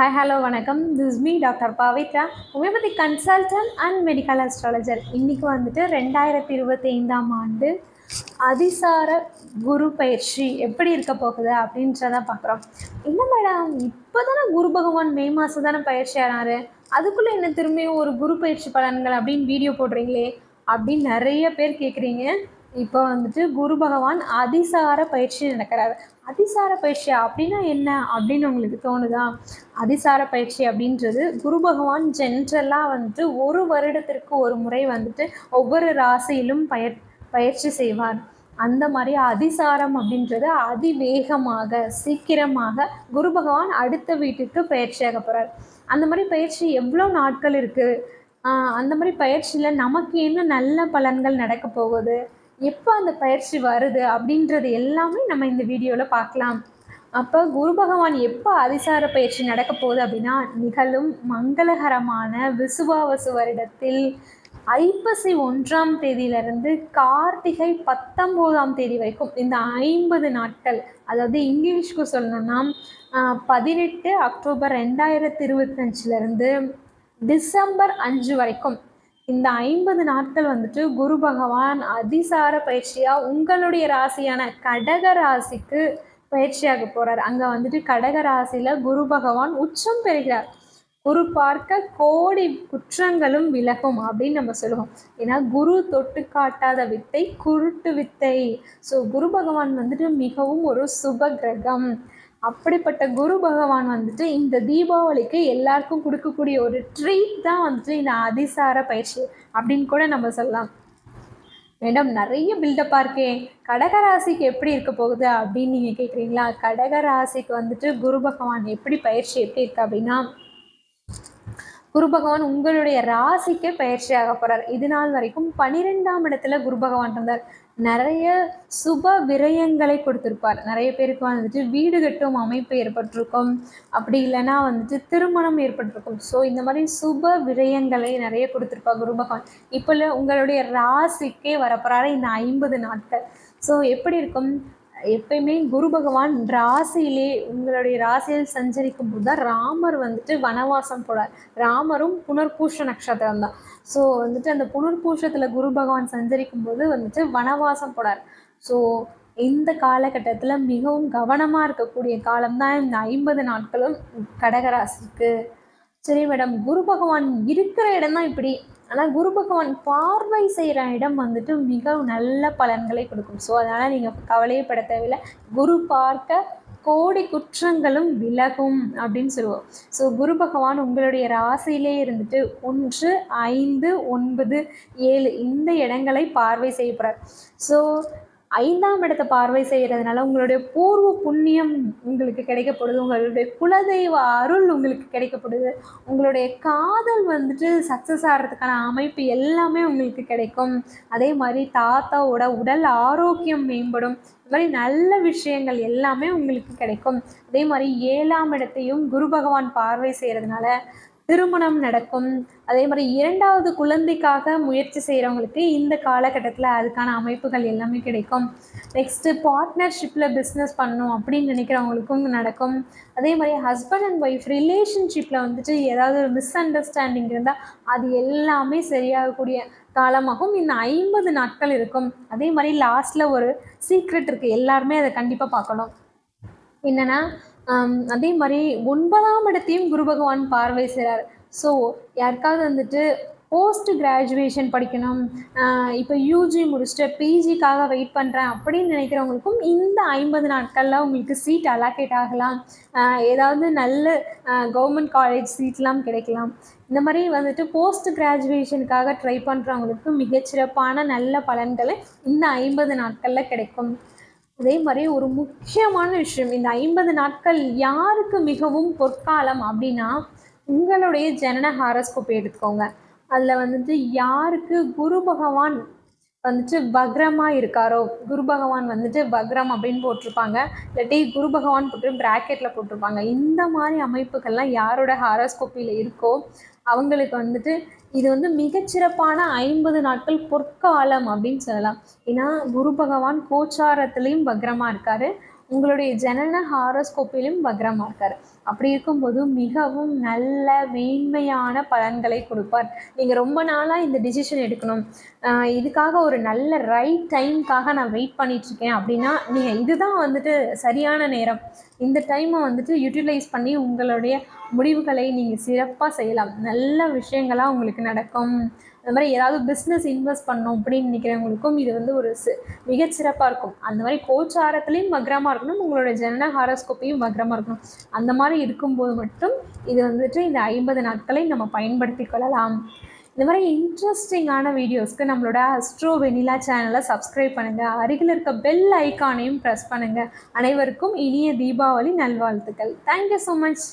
Hi hello வணக்கம். This me doctor Pavithra homeopathy consultant and medical astrologer இன்றைக்கி வந்துட்டு ரெண்டாயிரத்தி இருபத்தி ஐந்தாம் ஆண்டு அதிசார குரு பயிற்சி எப்படி இருக்க போகுது அப்படின்றத பார்க்குறோம். என்ன மேடம் இப்போ தானே குரு பகவான் மே மாதம் தானே பயிற்சி ஆனார் அதுக்குள்ளே என்ன திரும்பியும் ஒரு குரு பயிற்சி பலன்கள் அப்படின்னு வீடியோ போடுறீங்களே அப்படின்னு நிறைய பேர் கேட்குறீங்க இப்போ வந்துட்டு குரு பகவான் அதிசார பயிற்சி நடக்கிறாரு. அதிசார பயிற்சி அப்படின்னா என்ன அப்படின்னு உங்களுக்கு தோணுதா? அதிசார பயிற்சி அப்படின்றது குரு பகவான் ஜென்ரலாக வந்துட்டு ஒரு வருடத்திற்கு ஒரு முறை வந்துட்டு ஒவ்வொரு ராசியிலும் பயிர் பயிற்சி செய்வார். அந்த மாதிரி அதிசாரம் அப்படின்றது அதிவேகமாக சீக்கிரமாக குரு பகவான் அடுத்த வீட்டுக்கு பயிற்சியாக போகிறார் அந்த மாதிரி பயிற்சி எவ்வளோ நாட்கள் இருக்குது அந்த மாதிரி பயிற்சியில் நமக்கு என்ன நல்ல பலன்கள் நடக்க போகுது? எப்போ அந்த பயிற்சி வருது அப்படின்றது எல்லாமே நம்ம இந்த வீடியோவில் பார்க்கலாம். அப்போ குரு பகவான் எப்போ அதிசார பயிற்சி நடக்க போகுது அப்படின்னா நிகழும் மங்களகரமான விசுவாவசு வருடத்தில் ஐப்பசி ஒன்றாம் தேதியிலிருந்து கார்த்திகை பத்தொம்போதாம் தேதி வரைக்கும் இந்த ஐம்பது நாட்கள் அதாவது இங்கிலீஷ்க்கு சொல்லணும்னா பதினெட்டு அக்டோபர் ரெண்டாயிரத்தி இருபத்தஞ்சிலேருந்து டிசம்பர் அஞ்சு வரைக்கும் இந்த ஐம்பது நாட்கள் வந்துட்டு குரு பகவான் அதிசார பயிற்சியாக உங்களுடைய ராசியான கடக ராசிக்கு பயிற்சியாக போகிறார் அங்கே வந்துட்டு கடக ராசியில் குரு பகவான் உச்சம் பெறுகிறார். குரு பார்க்க கோடி குற்றங்களும் விலகும் அப்படின்னு நம்ம சொல்லுவோம். ஏன்னா குரு தொட்டு காட்டாத வித்தை குருட்டு வித்தை. ஸோ குரு பகவான் வந்துட்டு மிகவும் ஒரு சுப கிரகம். அப்படிப்பட்ட குரு பகவான் வந்துட்டு இந்த தீபாவளிக்கு எல்லாருக்கும் கொடுக்கக்கூடிய ஒரு ட்ரீட் தான் வந்துட்டு இந்த அதிசார பயிற்சி அப்படின்னு கூட நம்ம சொல்லலாம். மேடம் நிறைய பில்டப்பாக இருக்கே. கடகராசிக்கு எப்படி இருக்க போகுது அப்படின்னு நீங்கள் கேட்குறீங்களா கடகராசிக்கு வந்துட்டு குரு பகவான் எப்படி பயிற்சி எப்படி இருக்கு அப்படின்னா குரு பகவான் உங்களுடைய ராசிக்கு ஆக போகிறார் இது நாள் வரைக்கும் பனிரெண்டாம் இடத்துல குரு பகவான் இருந்தார். நிறைய சுப விரயங்களை கொடுத்துருப்பார். நிறைய பேருக்கு வந்துட்டு வீடு கட்டும் அமைப்பு ஏற்பட்டிருக்கும். அப்படி இல்லைன்னா வந்துட்டு திருமணம் ஏற்பட்டிருக்கும். ஸோ இந்த மாதிரி சுப விரயங்களை நிறைய கொடுத்துருப்பார் குரு பகவான் இப்போ உங்களுடைய ராசிக்கே வரப்போகிறாரு இந்த ஐம்பது நாட்கள். ஸோ எப்படி இருக்கும்? எப்பயுமே குரு பகவான் ராசியிலே உங்களுடைய ராசியில் சஞ்சரிக்கும் போது தான் ராமர் வந்துட்டு வனவாசம் போடார் ராமரும் புனர்பூஷ நட்சத்திரம் தான். ஸோ வந்துட்டு அந்த புனர்பூஷத்தில் குரு பகவான் சஞ்சரிக்கும் போது வந்துட்டு வனவாசம் போடார் ஸோ இந்த காலகட்டத்தில் மிகவும் கவனமாக இருக்கக்கூடிய காலம்தான் இந்த ஐம்பது நாட்களும் கடகராசிக்கு. சரி மேடம் குரு பகவான் இருக்கிற இடம் தான் இப்படி. ஆனால் குரு பகவான் பார்வை செய்கிற இடம் வந்துட்டு மிக நல்ல பலன்களை கொடுக்கும். ஸோ அதனால் நீங்கள் கவலையப்பட தேவையில்லை. குரு பார்க்க கோடி குற்றங்களும் விலகும் அப்படின்னு சொல்லுவோம். ஸோ குரு பகவான் உங்களுடைய ராசியிலே இருந்துட்டு ஒன்று ஐந்து ஒன்பது ஏழு இந்த இடங்களை பார்வை செய்யப்படுறார் ஸோ ஐந்தாம் இடத்தை பார்வை செய்கிறதுனால உங்களுடைய பூர்வ புண்ணியம் உங்களுக்கு கிடைக்கப்படுது உங்களுடைய குலதெய்வ அருள் உங்களுக்கு கிடைக்கப்படுது உங்களுடைய காதல் வந்துட்டு சக்ஸஸ் ஆகிறதுக்கான அமைப்பு எல்லாமே உங்களுக்கு கிடைக்கும். அதே மாதிரி தாத்தாவோட உடல் ஆரோக்கியம் மேம்படும். இது மாதிரி நல்ல விஷயங்கள் எல்லாமே உங்களுக்கு கிடைக்கும். அதே மாதிரி ஏழாம் இடத்தையும் குரு பகவான் பார்வை செய்கிறதுனால திருமணம் நடக்கும். அதே மாதிரி இரண்டாவது குழந்தைக்காக முயற்சி செய்கிறவங்களுக்கு இந்த காலகட்டத்தில் அதுக்கான அமைப்புகள் எல்லாமே கிடைக்கும். நெக்ஸ்ட்டு பார்ட்னர்ஷிப்பில் பிஸ்னஸ் பண்ணணும் அப்படின்னு நினைக்கிறவங்களுக்கும் நடக்கும். அதே மாதிரி ஹஸ்பண்ட் அண்ட் ஒய்ஃப் ரிலேஷன்ஷிப்பில் வந்துட்டு ஏதாவது ஒரு மிஸ் அண்டர்ஸ்டாண்டிங் இருந்தால் அது எல்லாமே சரியாகக்கூடிய காலமாகவும் இந்த ஐம்பது நாட்கள் இருக்கும். அதே மாதிரி லாஸ்ட்டில் ஒரு சீக்ரெட் இருக்குது எல்லாருமே அதை கண்டிப்பாக பார்க்கணும். என்னென்னா அதே மாதிரி ஒன்பதாம் இடத்தையும் குரு பகவான் பார்வை செய்கிறார் ஸோ யாருக்காவது வந்துட்டு போஸ்ட் கிராஜுவேஷன் படிக்கணும் இப்போ யூஜி முடிச்சுட்டு பிஜிக்காக வெயிட் பண்ணுறேன் அப்படின்னு நினைக்கிறவங்களுக்கும் இந்த ஐம்பது நாட்களில் உங்களுக்கு சீட் அலாக்கேட் ஆகலாம். ஏதாவது நல்ல கவர்மெண்ட் காலேஜ் சீட்லாம் கிடைக்கலாம். இந்த மாதிரி வந்துட்டு போஸ்ட் கிராஜுவேஷனுக்காக ட்ரை பண்ணுறவங்களுக்கு மிகச்சிறப்பான நல்ல பலன்களை இந்த ஐம்பது நாட்களில் கிடைக்கும். அதே மாதிரி ஒரு முக்கியமான விஷயம் இந்த ஐம்பது நாட்கள் யாருக்கு மிகவும் பொற்காலம் அப்படின்னா உங்களுடைய ஜனன ஹாரஸ்கோப் எடுத்துக்கோங்க. அதில் வந்துட்டு யாருக்கு குரு பகவான் வந்துட்டு பக்ரமாக இருக்காரோ? குரு பகவான் வந்துட்டு பக்ரம் அப்படின்னு போட்டிருப்பாங்க. இல்லாட்டி குரு பகவான் போட்டு ப்ராக்கெட்டில் போட்டிருப்பாங்க. இந்த மாதிரி அமைப்புகள்லாம் யாரோட ஹாரோஸ்கோப்பியில் இருக்கோ அவங்களுக்கு வந்துட்டு இது வந்து மிகச்சிறப்பான ஐம்பது நாட்கள் பொற்காலம் அப்படின்னு சொல்லலாம். ஏன்னா குரு பகவான் கோச்சாரத்துலேயும் பக்ரமாக இருக்கார். உங்களுடைய ஜனன ஹாரோஸ்கோப்பிலும் வக்ரமாக இருக்கார். அப்படி இருக்கும்போது மிகவும் நல்ல மேன்மையான பலன்களை கொடுப்பார். நீங்கள் ரொம்ப நாளாக இந்த டிசிஷன் எடுக்கணும். இதுக்காக ஒரு நல்ல ரைட் டைம்க்காக நான் வெயிட் பண்ணிகிட்ருக்கேன் அப்படின்னா நீங்கள் இதுதான் வந்துட்டு சரியான நேரம். இந்த டைமை வந்துட்டு யூட்டிலைஸ் பண்ணி உங்களுடைய முடிவுகளை நீங்கள் சிறப்பாக செய்யலாம். நல்ல விஷயங்களாக உங்களுக்கு நடக்கும். அந்த மாதிரி ஏதாவது பிஸ்னஸ் இன்வெஸ்ட் பண்ணணும் அப்படின்னு நினைக்கிறவங்களுக்கும் இது வந்து ஒரு சி மிகச்சிறப்பாக இருக்கும். அந்த மாதிரி கோச்சாரத்துலேயும் வக்ரமாக இருக்கணும். உங்களோட ஜனன ஹாரோஸ்கோப்பையும் வக்ரமாக இருக்கணும். அந்த மாதிரி இருக்கும்போது மட்டும் இது வந்துட்டு இந்த ஐம்பது நாட்களை நம்ம பயன்படுத்தி கொள்ளலாம். இந்த மாதிரி இன்ட்ரெஸ்டிங்கான வீடியோஸ்க்கு நம்மளோட அஸ்ட்ரோ வெனிலா சேனலை சப்ஸ்கிரைப் பண்ணுங்கள் அருகில் இருக்க பெல் ஐக்கானையும் ப்ரெஸ் பண்ணுங்கள் அனைவருக்கும் இனிய தீபாவளி நல்வாழ்த்துக்கள். Thank you so much